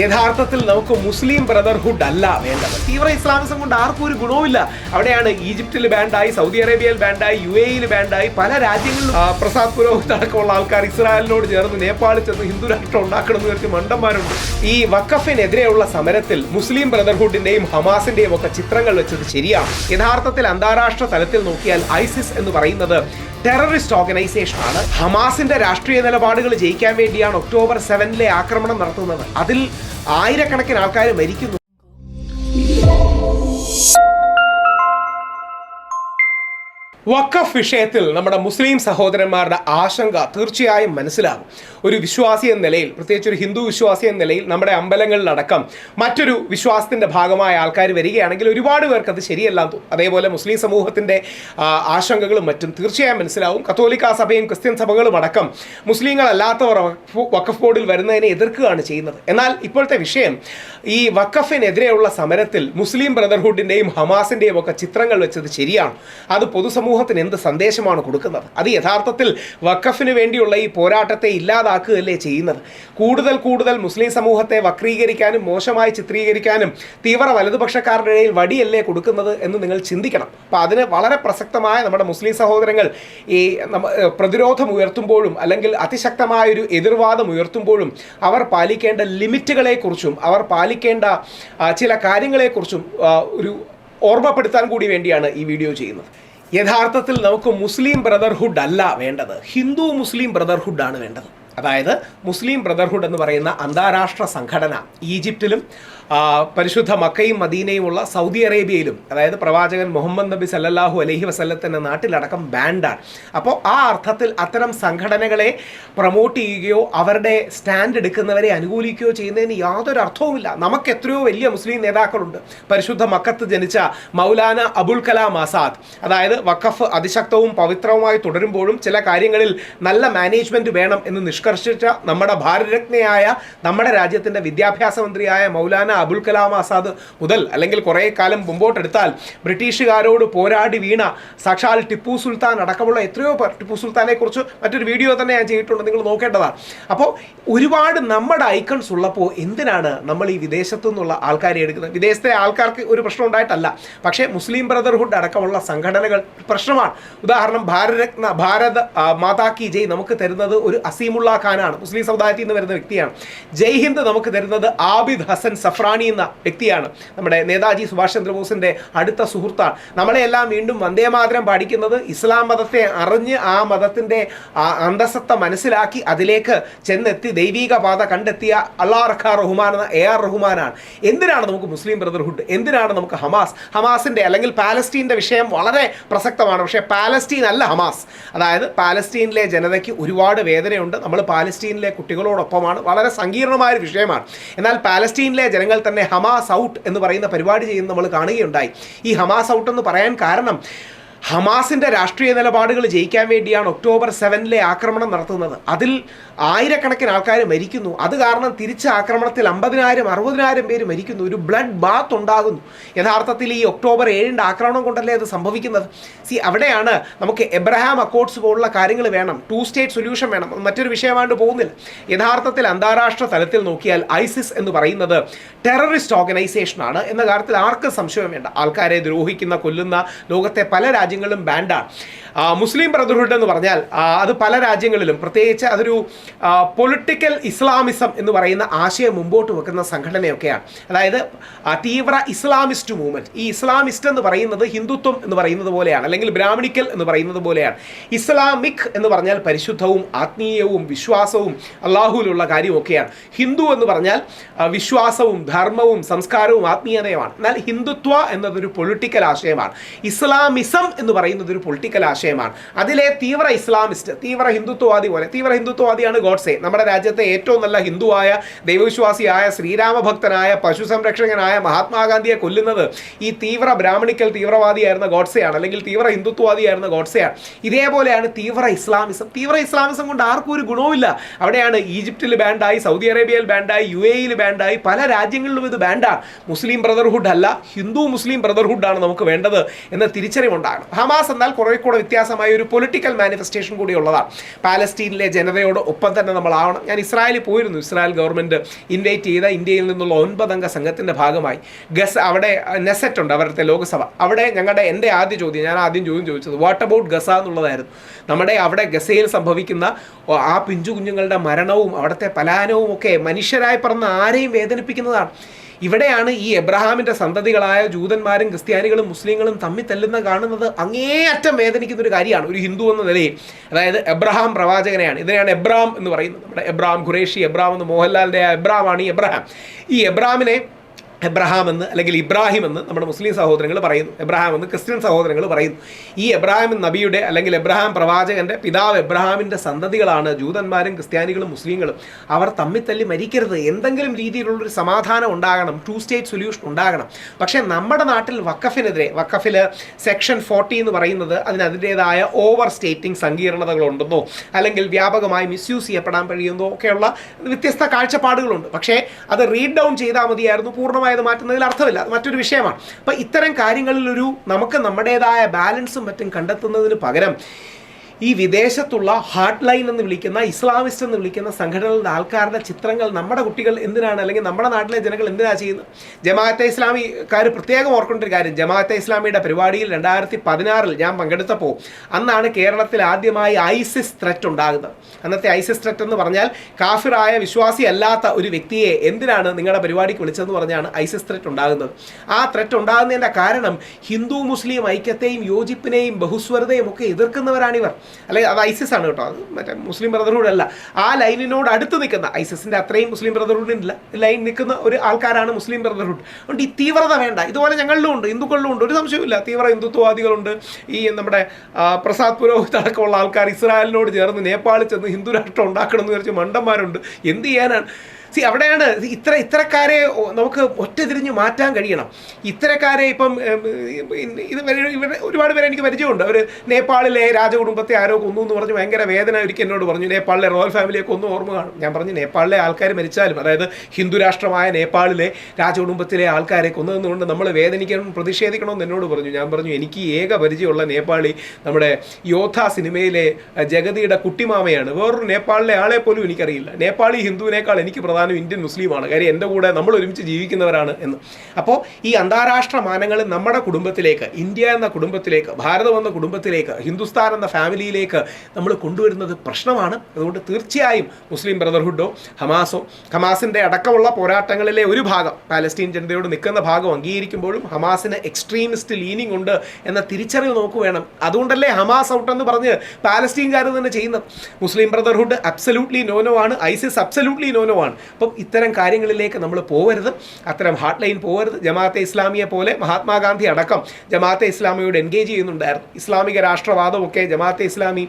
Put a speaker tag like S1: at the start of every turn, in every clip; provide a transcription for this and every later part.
S1: യഥാർത്ഥത്തിൽ നമുക്ക് Muslim Brotherhood അല്ല വേണ്ടത്. തീവ്ര ഇസ്ലാമിസം കൊണ്ട് ആർക്കും ഒരു ഗുണവുമില്ല. അവിടെയാണ് ഈജിപ്തിൽ ബാൻഡായി സൗദി അറേബ്യയിൽ ബാൻഡായി യു എയിൽ ബാൻഡായി പല രാജ്യങ്ങളിലും പ്രസാദ് പുരോഹിത് അടക്കമുള്ള ആൾക്കാർ ഇസ്രായേലിനോട് ചേർന്ന് നേപ്പാളിൽ ചെന്ന് ഹിന്ദു രാഷ്ട്രം ഉണ്ടാക്കണമെന്ന് വിചാരിച്ച് മണ്ടന്മാരുണ്ട്. ഈ വക്കഫിനെതിരെയുള്ള സമരത്തിൽ മുസ്ലിം ബ്രദർഹുഡിന്റെയും ഹമാസിന്റെയും ഒക്കെ ചിത്രങ്ങൾ വെച്ചത് ശരിയാണ്. യഥാർത്ഥത്തിൽ അന്താരാഷ്ട്ര തലത്തിൽ നോക്കിയാൽ ഐസിസ് എന്ന് പറയുന്നത് ടെററിസ്റ്റ് ഓർഗനൈസേഷൻ ആണ്. ഹമാസിന്റെ രാഷ്ട്രീയ നിലപാടുകൾ ജയിക്കാൻ വേണ്ടിയാണ് ഒക്ടോബർ സെവനിലെ ആക്രമണം നടത്തുന്നത്. അതിൽ ആയിരക്കണക്കിന് ആൾക്കാർ മരിക്കുന്നു. വഖഫ് വിഷയത്തിൽ നമ്മുടെ മുസ്ലിം സഹോദരന്മാരുടെ ആശങ്ക തീർച്ചയായും മനസ്സിലാകും. ഒരു വിശ്വാസി എന്ന നിലയിൽ പ്രത്യേകിച്ച് ഒരു ഹിന്ദു വിശ്വാസി എന്ന നിലയിൽ നമ്മുടെ അമ്പലങ്ങളിലടക്കം മറ്റൊരു വിശ്വാസത്തിന്റെ ഭാഗമായ ആൾക്കാർ വരികയാണെങ്കിൽ ഒരുപാട് പേർക്ക് അത് ശരിയല്ല തോന്നും. അതേപോലെ മുസ്ലിം സമൂഹത്തിന്റെ ആശങ്കകളും മറ്റും തീർച്ചയായും മനസ്സിലാവും. കത്തോലിക്ക സഭയും ക്രിസ്ത്യൻ സഭകളും അടക്കം മുസ്ലിങ്ങളല്ലാത്തവർ വഖഫ് ബോർഡിൽ വരുന്നതിനെ എതിർക്കുകയാണ് ചെയ്യുന്നത്. എന്നാൽ ഇപ്പോഴത്തെ വിഷയം ഈ വഖഫിനെതിരെയുള്ള സമരത്തിൽ മുസ്ലിം ബ്രദർഹുഡിന്റെയും ഹമാസിന്റെയും ഒക്കെ ചിത്രങ്ങൾ വെച്ചത് ശരിയാണ്. അത് പൊതുസമൂഹത്തിന് എന്ത് സന്ദേശമാണ് കൊടുക്കുന്നത്? അത് യഥാർത്ഥത്തിൽ വഖഫിന് വേണ്ടിയുള്ള ഈ പോരാട്ടത്തെ ഇല്ലാതാക്കുകയല്ലേ ചെയ്യുന്നത്? കൂടുതൽ കൂടുതൽ മുസ്ലിം സമൂഹത്തെ വക്രീകരിക്കാനും മോശമായി ചിത്രീകരിക്കാനും തീവ്ര വലതുപക്ഷക്കാരുടെ ഇടയിൽ വടിയല്ലേ കൊടുക്കുന്നത് എന്ന് നിങ്ങൾ ചിന്തിക്കണം. അപ്പം അതിന് വളരെ പ്രസക്തമായ നമ്മുടെ മുസ്ലിം സഹോദരങ്ങൾ ഈ പ്രതിരോധം ഉയർത്തുമ്പോഴും അല്ലെങ്കിൽ അതിശക്തമായ ഒരു എതിർവാദം ഉയർത്തുമ്പോഴും അവർ പാലിക്കേണ്ട ലിമിറ്റുകളെക്കുറിച്ചും അവർ പാലിക്കേണ്ട ചില കാര്യങ്ങളെക്കുറിച്ചും ഒരു ഓർമ്മപ്പെടുത്താൻ കൂടി വേണ്ടിയാണ് ഈ വീഡിയോ ചെയ്യുന്നത്. യഥാർത്ഥത്തിൽ നമുക്ക് മുസ്ലിം ബ്രദർഹുഡ് അല്ല വേണ്ടത്. ഹിന്ദു മുസ്ലിം ബ്രദർഹുഡ് ആണ് വേണ്ടത്. അതായത് മുസ്ലിം ബ്രദർഹുഡ് എന്ന് പറയുന്ന അന്താരാഷ്ട്ര സംഘടന ഈജിപ്തിലും പരിശുദ്ധ മക്കയും മദീനയുമുള്ള സൗദി അറേബ്യയിലും അതായത് പ്രവാചകൻ മുഹമ്മദ് നബി സല്ലല്ലാഹു അലൈഹി വസല്ലത്തിന്റെ നാട്ടിലടക്കം ബാൻഡാണ്. അപ്പോൾ ആ അർത്ഥത്തിൽ അത്തരം സംഘടനകളെ പ്രൊമോട്ട് ചെയ്യുകയോ അവരുടെ സ്റ്റാൻഡ് എടുക്കുന്നവരെ അനുകൂലിക്കുകയോ ചെയ്യുന്നതിന് യാതൊരു അർത്ഥവുമില്ല. നമുക്ക് എത്രയോ വലിയ മുസ്ലിം നേതാക്കളുണ്ട്. പരിശുദ്ധ മക്കത്ത് ജനിച്ച മൗലാന അബുൽ കലാം ആസാദ്. അതായത് വഖഫ് അതിശക്തവും പവിത്രവുമായി തുടരുമ്പോഴും ചില കാര്യങ്ങളിൽ നല്ല മാനേജ്മെന്റ് വേണം എന്ന് നിഷ്കർഷിച്ച നമ്മുടെ ഭാരതരത്നയായ നമ്മുടെ രാജ്യത്തിന്റെ വിദ്യാഭ്യാസ മന്ത്രിയായ മൗലാന അബുൽ കലാം ആസാദ് മുതൽ അല്ലെങ്കിൽ കുറേ കാലം മുമ്പോട്ടെടുത്താൽ ബ്രിട്ടീഷുകാരോട് പോരാടി വീണ സാക്ഷാൽ ടിപ്പു സുൽത്താൻ അടക്കമുള്ള എത്രയോ ടിപ്പു സുൽത്താനെ കുറിച്ച് മറ്റൊരു വീഡിയോ തന്നെ ഞാൻ ചെയ്തിട്ടുണ്ട്. നിങ്ങൾ നോക്കേണ്ടതാണ് അപ്പോൾ ഒരുപാട് നമ്മുടെ ഐക്കൺസ് ഉള്ളപ്പോൾ എന്തിനാണ് നമ്മൾ ഈ വിദേശത്തു നിന്നുള്ള ആൾക്കാരെ എടുക്കുന്നത്? വിദേശത്തെ ആൾക്കാർക്ക് ഒരു പ്രശ്നം ഉണ്ടായിട്ടല്ല. പക്ഷേ മുസ്ലിം ബ്രദർഹുഡ് അടക്കമുള്ള സംഘടനകൾ പ്രശ്നമാണ്. ഉദാഹരണം ഭാരതരത്ന ഭാരത് മാതാ കി ജയ് നമുക്ക് തരുന്നത് ഒരു അസീമുള്ള ഖാനാണ് മുസ്ലിം സമുദായത്തിൽ നിന്ന് വരുന്ന വ്യക്തിയാണ്. ജയ് ഹിന്ദ് നമുക്ക് തരുന്നത് ആബിദ് ഹസൻ സഫ്രാണി എന്ന വ്യക്തിയാണ്. നമ്മുടെ നേതാജി സുഭാഷ് ചന്ദ്രബോസിന്റെ അടുത്ത സുഹൃത്താണ്. നമ്മളെല്ലാം വീണ്ടും വന്ദേമാതരം പാടിക്കുന്നത് ഇസ്ലാം മതത്തെ അറിഞ്ഞ് ആ മതത്തിന്റെ ആ അന്തസത്ത മനസ്സിലാക്കി അതിലേക്ക് ചെന്നെത്തി ദൈവിക പാത കണ്ടെത്തിയ അള്ളാ റഖാ റഹ്മാൻ എന്ന എ ആർ റഹ്മാനാണ്. എന്തിനാണ് നമുക്ക് മുസ്ലിം ബ്രദർഹുഡ്? എന്തിനാണ് നമുക്ക് ഹമാസ്? ഹമാസിന്റെ അല്ലെങ്കിൽ പാലസ്റ്റീന്റെ വിഷയം വളരെ പ്രസക്തമാണ്. പക്ഷേ പാലസ്റ്റീൻ അല്ല ഹമാസ്. അതായത് പാലസ്റ്റീനിലെ ജനതയ്ക്ക് ഒരുപാട് വേദനയുണ്ട്. നമ്മൾ പാലസ്റ്റീനിലെ കുട്ടികളോടൊപ്പമാണ്. വളരെ സങ്കീർണമായ ഒരു വിഷയമാണ്. എന്നാൽ പാലസ്റ്റീനിലെ ജനങ്ങൾ തന്നെ ഹമാസ് ഔട്ട് എന്ന് പറയുന്ന പരിപാടി ചെയ്യുന്ന നമ്മൾ കാണുകയുണ്ടായി. ഈ ഹമാസ് ഔട്ട് എന്ന് പറയാൻ കാരണം ഹമാസിന്റെ രാഷ്ട്രീയ നിലപാടുകൾ ജയിക്കാൻ വേണ്ടിയാണ് ഒക്ടോബർ സെവനിലെ ആക്രമണം നടത്തുന്നത്. അതിൽ ആയിരക്കണക്കിന് ആൾക്കാർ മരിക്കുന്നു. അത് കാരണം തിരിച്ച ആക്രമണത്തിൽ അമ്പതിനായിരം അറുപതിനായിരം പേര് മരിക്കുന്നു. ഒരു ബ്ലഡ് ബാത്ത് ഉണ്ടാകുന്നു. യഥാർത്ഥത്തിൽ ഈ ഒക്ടോബർ ഏഴിന്റെ ആക്രമണം കൊണ്ടല്ലേ അത് സംഭവിക്കുന്നത്? സി അവിടെയാണ് നമുക്ക് എബ്രഹാം അക്കോർഡ്സ് പോലുള്ള കാര്യങ്ങൾ വേണം. ടു സ്റ്റേറ്റ് സൊല്യൂഷൻ വേണം. മറ്റൊരു വിഷയമായിട്ട് പോകുന്നില്ല. യഥാർത്ഥത്തിൽ അന്താരാഷ്ട്ര തലത്തിൽ നോക്കിയാൽ ഐസിസ് എന്ന് പറയുന്നത് ടെററിസ്റ്റ് ഓർഗനൈസേഷനാണ്. എന്ന കാര്യത്തിൽ ആർക്കും സംശയം വേണ്ട. ആൾക്കാരെ ദ്രോഹിക്കുന്ന കൊല്ലുന്ന ലോകത്തെ പല രാജ്യങ്ങളിലും ബാൻഡാണ് മുസ്ലിം ബ്രദർഹുഡ് എന്ന് പറഞ്ഞാൽ അത് പല രാജ്യങ്ങളിലും പ്രത്യേകിച്ച് അതൊരു പൊളിറ്റിക്കൽ ഇസ്ലാമിസം എന്ന് പറയുന്ന ആശയം മുമ്പോട്ട് വെക്കുന്ന സംഘടനയൊക്കെയാണ്. അതായത് തീവ്ര ഇസ്ലാമിസ്റ്റ് മൂവ്മെന്റ് ഈ ഇസ്ലാമിസ്റ്റ് എന്ന് പറയുന്നത് ഹിന്ദുത്വം എന്ന് പറയുന്നത് പോലെയാണ് അല്ലെങ്കിൽ ബ്രാഹ്മണിക്കൽ എന്ന് പറയുന്നത് പോലെയാണ്. ഇസ്ലാമിക് എന്ന് പറഞ്ഞാൽ പരിശുദ്ധവും ആത്മീയവും വിശ്വാസവും അള്ളാഹുവിലുള്ള കാര്യമൊക്കെയാണ്. ഹിന്ദു എന്ന് പറഞ്ഞാൽ വിശ്വാസവും ധർമ്മവും സംസ്കാരവും ആത്മീയതയുമാണ്. എന്നാൽ ഹിന്ദുത്വ എന്നതൊരു പൊളിറ്റിക്കൽ ആശയമാണ്. ഇസ്ലാമിസം എന്ന് പറയുന്നത് ഒരു പൊളിറ്റിക്കൽ ആശയമാണ്. അതിലെ തീവ്ര ഇസ്ലാമിസ്റ്റ് തീവ്ര ഹിന്ദുത്വവാദി പോലെ തീവ്ര ഹിന്ദുത്വവാദിയാണ് ഗോഡ്സെ. നമ്മുടെ രാജ്യത്തെ ഏറ്റവും നല്ല ഹിന്ദുവായ ദൈവവിശ്വാസിയായ ശ്രീരാമഭക്തനായ പശു സംരക്ഷകനായ മഹാത്മാഗാന്ധിയെ കൊല്ലുന്നത് ഈ തീവ്ര ബ്രാഹ്മണിക്കൽ തീവ്രവാദിയായിരുന്ന ഗോഡ്സെയാണ് അല്ലെങ്കിൽ തീവ്ര ഹിന്ദുത്വവാദിയായിരുന്ന ഗോഡ്സെയാണ്. ഇതേപോലെയാണ് തീവ്ര ഇസ്ലാമിസം. തീവ്ര ഇസ്ലാമിസം കൊണ്ട് ആർക്കും ഒരു ഗുണവുമില്ല. അവിടെയാണ് ഈജിപ്തിൽ ബാൻഡായി സൗദി അറേബ്യയിൽ ബാൻഡായി യു എയിൽ ബാൻഡായി പല രാജ്യങ്ങളിലും ഇത് ബാൻഡാണ്. മുസ്ലിം ബ്രദർഹുഡ് അല്ല ഹിന്ദു മുസ്ലിം ബ്രദർഹുഡ് ആണ് നമുക്ക് വേണ്ടത് എന്ന തിരിച്ചറിവുണ്ടാകണം. ഹമാസ് എന്നാൽ കുറേ കൂടെ വ്യത്യാസമായ ഒരു പൊളിറ്റിക്കൽ മാനിഫെസ്റ്റേഷൻ കൂടി ഉള്ളതാണ്. പാലസ്റ്റീനിലെ ജനതയോട് ഒപ്പം തന്നെ നമ്മളാവണം ഞാൻ ഇസ്രായേലിൽ പോയിരുന്നു. ഇസ്രായേൽ ഗവൺമെന്റ് ഇൻവൈറ്റ് ചെയ്ത ഇന്ത്യയിൽ നിന്നുള്ള ഒൻപതംഗ സംഘത്തിന്റെ ഭാഗമായി. ഗസ് അവിടെ നെസറ്റ് ഉണ്ട് അവരുടെ ലോകസഭ. അവിടെ ഞങ്ങളുടെ എന്റെ ആദ്യ ചോദ്യം ഞാൻ ആദ്യം ചോദ്യം ചോദിച്ചത് വാട്ട് അബൌട്ട് ഗസ? എന്നുള്ളതായിരുന്നു. നമ്മുടെ അവിടെ ഗസയിൽ സംഭവിക്കുന്ന ആ പിഞ്ചു കുഞ്ഞുങ്ങളുടെ മരണവും അവിടുത്തെ പലാനവും ഒക്കെ മനുഷ്യരായി പറഞ്ഞ ആരെയും വേദനിപ്പിക്കുന്നതാണ്. ഇവിടെയാണ് ഈ എബ്രഹാമിന്റെ സന്തതികളായ ജൂതന്മാരും ക്രിസ്ത്യാനികളും മുസ്ലിങ്ങളും തമ്മിൽ തല്ലുന്ന കാണുന്നത് അങ്ങേയറ്റം വേദനിക്കുന്ന ഒരു കാര്യമാണ് ഒരു ഹിന്ദു എന്ന നിലയിൽ. അതായത് എബ്രഹാം പ്രവാചകനെയാണ്. ഇതിനെയാണ് എബ്രാം എന്ന് പറയുന്നത്. നമ്മുടെ എബ്രാം ഖുറേഷി എബ്രാം എന്ന് മോഹൻലാലിന്റെ എബ്രാമാണ് ഈ എബ്രഹാം. ഈ എബ്രാമിനെ എബ്രഹാം എന്ന് അല്ലെങ്കിൽ ഇബ്രാഹിം എന്ന് നമ്മുടെ മുസ്ലിം സഹോദരങ്ങൾ പറയുന്നു. എബ്രഹാം എന്ന് ക്രിസ്ത്യൻ സഹോദരങ്ങൾ പറയുന്നു. ഈ എബ്രാഹിം നബിയുടെ അല്ലെങ്കിൽ എബ്രഹാം പ്രവാചകന്റെ പിതാവ് എബ്രഹാമിന്റെ സന്തതികളാണ് ജൂതന്മാരും ക്രിസ്ത്യാനികളും മുസ്ലിങ്ങളും. അവർ തമ്മിൽ തല്ലി മരിക്കരുത്. എന്തെങ്കിലും രീതിയിലുള്ളൊരു സമാധാനം ഉണ്ടാകണം. ടു സ്റ്റേറ്റ് സൊല്യൂഷൻ ഉണ്ടാകണം. പക്ഷേ നമ്മുടെ നാട്ടിൽ വക്കഫിനെതിരെ വക്കഫിൽ സെക്ഷൻ ഫോർട്ടി എന്ന് പറയുന്നത് അതിന് അതിന്റേതായ ഓവർ സ്റ്റേറ്റിംഗ് സങ്കീർണതകളുണ്ടെന്നോ അല്ലെങ്കിൽ വ്യാപകമായി മിസ്യൂസ് ചെയ്യപ്പെടാൻ കഴിയുന്നതോ ഒക്കെയുള്ള വ്യത്യസ്ത കാഴ്ചപ്പാടുകളുണ്ട്. പക്ഷേ അത് റീഡ് ഡൗൺ ചെയ്താൽ മതിയായിരുന്നു. പൂർണമായി അത് മാറ്റുന്നതിൽ അർത്ഥമില്ല. അത് മറ്റൊരു വിഷയമാണ്. അപ്പം ഇത്തരം കാര്യങ്ങളിലൊരു നമുക്ക് നമ്മുടേതായ ബാലൻസും മറ്റും കണ്ടെത്തുന്നതിന് പകരം ഈ വിദേശത്തുള്ള ഹാർട്ട് ലൈൻ എന്ന് വിളിക്കുന്ന ഇസ്ലാമിസ്റ്റ് എന്ന് വിളിക്കുന്ന സംഘടനകളുടെ ആൾക്കാരുടെ ചിത്രങ്ങൾ നമ്മുടെ കുട്ടികൾ എന്തിനാണ് അല്ലെങ്കിൽ നമ്മുടെ നാട്ടിലെ ജനങ്ങൾ എന്തിനാണ് ചെയ്യുന്നത്? ജമാഅത്തെ ഇസ്ലാമിക്കാർ പ്രത്യേകം ഓർക്കേണ്ട ഒരു കാര്യം ജമാഅത്തെ ഇസ്ലാമിയുടെ പരിപാടിയിൽ രണ്ടായിരത്തി പതിനാറിൽ ഞാൻ പങ്കെടുത്തപ്പോൾ അന്നാണ് കേരളത്തിൽ ആദ്യമായി ഐസിസ് ത്രെറ്റ് ഉണ്ടാകുന്നത്. അന്നത്തെ ഐസിസ് ത്രെറ്റ് എന്ന് പറഞ്ഞാൽ കാഫിറായ വിശ്വാസി അല്ലാത്ത ഒരു വ്യക്തിയെ എന്തിനാണ് നിങ്ങളുടെ പരിപാടിക്ക് വിളിച്ചതെന്ന് പറഞ്ഞാണ് ഐസിസ് ത്രെറ്റ് ഉണ്ടാകുന്നത്. ആ ത്രെറ്റ് ഉണ്ടാകുന്നതിന്റെ കാരണം ഹിന്ദു മുസ്ലിം ഐക്യത്തെയും യോജിപ്പിനെയും ബഹുസ്വരതയും ഒക്കെ എതിർക്കുന്നവരാണിവർ. അല്ലെങ്കിൽ അത് ഐസിസ് ആണ് കേട്ടോ. അത് മറ്റേ മുസ്ലിം ബ്രദർഹുഡ് അല്ല. ആ ലൈനിനോട് അടുത്ത് നിൽക്കുന്ന ഐസിസിന്റെ അത്രയും മുസ്ലിം ബ്രദർഹുഡിന്റെ ലൈൻ നിൽക്കുന്ന ഒരു ആൾക്കാരാണ് മുസ്ലിം ബ്രദർഹുഡ് അതുകൊണ്ട് ഈ തീവ്രത വേണ്ട. ഇതുപോലെ ഞങ്ങളിലും ഉണ്ട് ഹിന്ദുക്കളിലും ഉണ്ട് ഒരു സംശയമില്ല തീവ്ര ഹിന്ദുത്വവാദികളുണ്ട്. ഈ നമ്മുടെ പ്രസാദ് പുരോഹിത് അടക്കമുള്ള ആൾക്കാർ ഇസ്രായേലിനോട് ചേർന്ന് നേപ്പാളിൽ ചെന്ന് ഹിന്ദു രാഷ്ട്രം ഉണ്ടാക്കണം എന്ന് വിചാരിച്ച് മണ്ടന്മാരുണ്ട്. എന്ത് ചെയ്യാനാണ്? സി അവിടെയാണ് ഇത്ര ഇത്തരക്കാരെ നമുക്ക് ഒറ്റ തിരിഞ്ഞ് മാറ്റാൻ കഴിയണം. ഇത്തരക്കാരെ ഇപ്പം ഇവരെ ഒരുപാട് പേരെ എനിക്ക് പരിചയമുണ്ട്. അവർ നേപ്പാളിലെ രാജകുടുംബത്തെ ആരോ കൊന്നു എന്ന് പറഞ്ഞ് ഭയങ്കര വേദന ഒരിക്കൽ എന്നോട് പറഞ്ഞു. നേപ്പാളിലെ റോയൽ ഫാമിലിയെ കൊന്നു ഓർമ്മ കാണും. ഞാൻ പറഞ്ഞു നേപ്പാളിലെ ആൾക്കാർ മരിച്ചാലും അതായത് ഹിന്ദു രാഷ്ട്രമായ നേപ്പാളിലെ രാജകുടുംബത്തിലെ ആൾക്കാരെ കൊന്നതെന്നുകൊണ്ട് നമ്മൾ വേദനിക്കണം പ്രതിഷേധിക്കണമെന്ന് എന്നോട് പറഞ്ഞു. ഞാൻ പറഞ്ഞു എനിക്ക് ഏക പരിചയമുള്ള നേപ്പാളി നമ്മുടെ യോദ്ധ സിനിമയിലെ ജഗതിയുടെ കുട്ടിമാമയാണ്. വേറൊരു നേപ്പാളിലെ ആളെ പോലും എനിക്കറിയില്ല. നേപ്പാളി ഹിന്ദുവിനേക്കാൾ എനിക്ക് പ്രധാനം ഇന്ത്യൻ മുസ്ലിമാണ് കാര്യം എന്റെ കൂടെ നമ്മൾ ഒരുമിച്ച് ജീവിക്കുന്നവരാണ് എന്ന്. അപ്പോൾ ഈ അന്താരാഷ്ട്ര മാനങ്ങൾ നമ്മുടെ കുടുംബത്തിലേക്ക് ഇന്ത്യ എന്ന കുടുംബത്തിലേക്ക് ഭാരതം എന്ന കുടുംബത്തിലേക്ക് ഹിന്ദുസ്ഥാൻ എന്ന ഫാമിലിയിലേക്ക് നമ്മൾ കൊണ്ടുവരുന്നത് പ്രശ്നമാണ്. അതുകൊണ്ട് തീർച്ചയായും മുസ്ലിം ബ്രദർഹുഡോ ഹമാസോ ഹമാസിന്റെ അടക്കമുള്ള പോരാട്ടങ്ങളിലെ ഒരു ഭാഗം പാലസ്തീൻ ജനതയോട് നിൽക്കുന്ന ഭാഗം അംഗീകരിക്കുമ്പോഴും ഹമാസിന് എക്സ്ട്രീമിസ്റ്റ് ലീനിങ് ഉണ്ട് എന്ന തിരിച്ചറിവ് നോക്കു വേണം. അതുകൊണ്ടല്ലേ ഹമാസ് ഔട്ട് എന്ന് പറഞ്ഞ് പാലസ്തീൻകാർ തന്നെ ചെയ്യുന്നത്. Muslim Brotherhood absolutely no no ആണ്. ഐസിസ് അബ്സല്യൂട്ട്ലി നോനോ ആണ്. അപ്പം ഇത്തരം കാര്യങ്ങളിലേക്ക് നമ്മൾ പോകരുത് അത്തരം ഹാർട്ട് ലൈൻ പോകരുത് ജമാഅത്തെ ഇസ്ലാമിയെ പോലെ മഹാത്മാഗാന്ധി അടക്കം ജമാഅത്തെ ഇസ്ലാമിയോട് എൻഗേജ് ചെയ്യുന്നുണ്ടായിരുന്നു. ഇസ്ലാമിക രാഷ്ട്രവാദമൊക്കെ ജമാഅത്തെ ഇസ്ലാമി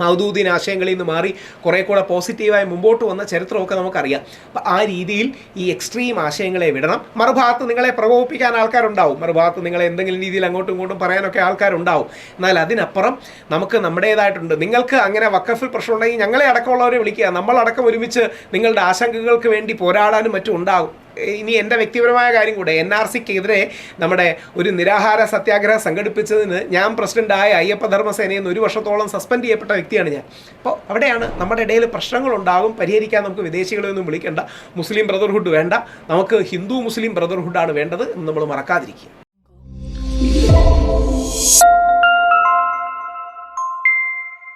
S1: മൗദൂദീൻ ആശയങ്ങളിൽ നിന്ന് മാറി കുറേ കൂടെ പോസിറ്റീവായി മുമ്പോട്ട് വന്ന ചരിത്രമൊക്കെ നമുക്കറിയാം. അപ്പം ആ രീതിയിൽ ഈ എക്സ്ട്രീം ആശയങ്ങളെ വിടണം. മറുഭാഗത്ത് നിങ്ങളെ പ്രകോപിപ്പിക്കാൻ ആൾക്കാരുണ്ടാവും. മറുഭാഗത്ത് നിങ്ങളെ എന്തെങ്കിലും രീതിയിൽ അങ്ങോട്ടും ഇങ്ങോട്ടും പറയാനൊക്കെ ആൾക്കാരുണ്ടാവും. എന്നാൽ അതിനപ്പുറം നമുക്ക് നമ്മുടേതായിട്ടുണ്ട്. നിങ്ങൾക്ക് അങ്ങനെ വക്കഫിൽ പ്രശ്നമുണ്ടെങ്കിൽ ഞങ്ങളെ അടക്കമുള്ളവരെ വിളിക്കുക. നമ്മളടക്കം ഒരുമിച്ച് നിങ്ങളുടെ ആശങ്കകൾക്ക് വേണ്ടി പോരാടാനും മറ്റും ഉണ്ടാകും ഇനി എന്റെ വ്യക്തിപരമായ കാര്യം കൂടെ എൻ ആർ സിക്കെതിരെ നമ്മുടെ ഒരു നിരാഹാര സത്യാഗ്രഹം സംഘടിപ്പിച്ചതിന് ഞാൻ പ്രസിഡന്റായ അയ്യപ്പ ധർമ്മസേനയിൽ നിന്ന് ഒരു വർഷത്തോളം സസ്പെൻഡ് ചെയ്യപ്പെട്ട വ്യക്തിയാണ് ഞാൻ. അപ്പോൾ അവിടെയാണ് നമ്മുടെ ഇടയിൽ പ്രശ്നങ്ങളുണ്ടാകും പരിഹരിക്കാൻ നമുക്ക് വിദേശികളെ ഒന്നും വിളിക്കേണ്ട മുസ്ലിം ബ്രദർഹുഡ് വേണ്ട നമുക്ക് ഹിന്ദു മുസ്ലിം ബ്രദർഹുഡാണ് വേണ്ടത് എന്ന് നമ്മൾ മറക്കാതിരിക്കുക.